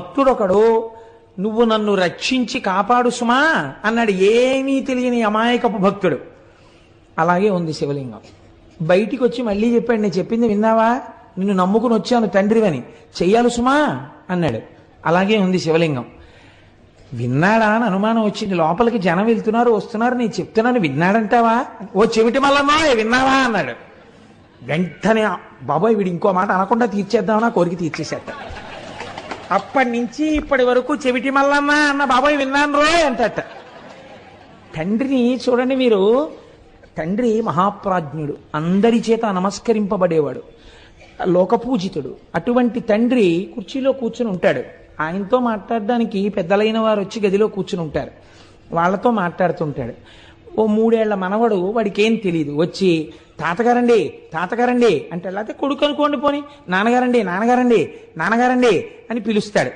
భక్తుడొకడు నువ్వు నన్ను రక్షించి కాపాడు సుమా అన్నాడు. ఏమీ తెలియని అమాయకపు భక్తుడు. అలాగే ఉంది శివలింగం. బయటికి వచ్చి మళ్ళీ చెప్పాడు నేను చెప్పింది విన్నావా? నిన్ను నమ్ముకుని వచ్చాను తండ్రివని. చెయ్యాలి సుమా అన్నాడు. అలాగే ఉంది శివలింగం. విన్నాడా అని అనుమానం వచ్చింది. లోపలికి జనం వెళ్తున్నారు వస్తున్నారు. నేను చెప్తున్నాను విన్నాడంటావా? ఓ చెవిటి మల్లమ్మా విన్నావా? అన్నాడు. వెంటనే బాబాయ్ వీడు ఇంకో మాట అనకుండా తీర్చేద్దామని కోరిక తీర్చేసేద్దాం అప్పటి నుంచి ఇప్పటి వరకు చెవిటి మల్లమ్మ అన్న బాబాయ్ విన్నాను రో అంటట. తండ్రిని చూడండి మీరు. తండ్రి మహాప్రాజ్ఞుడు. అందరి చేత నమస్కరింపబడేవాడు. లోకపూజితుడు. అటువంటి తండ్రి కుర్చీలో కూర్చుని ఉంటాడు. ఆయనతో మాట్లాడడానికి పెద్దలైన వారు వచ్చి గదిలో కూర్చుని ఉంటారు. వాళ్ళతో మాట్లాడుతుంటాడు. ఓ మూడేళ్ళ మనవడు వాడికి ఏం తెలియదు వచ్చి తాతగారండి తాతగారండి అంటే లేకపోతే కొడుకు అనుకోండి పోని. నాన్నగారండి నాన్నగారండి నాన్నగారండి అని పిలుస్తాడు.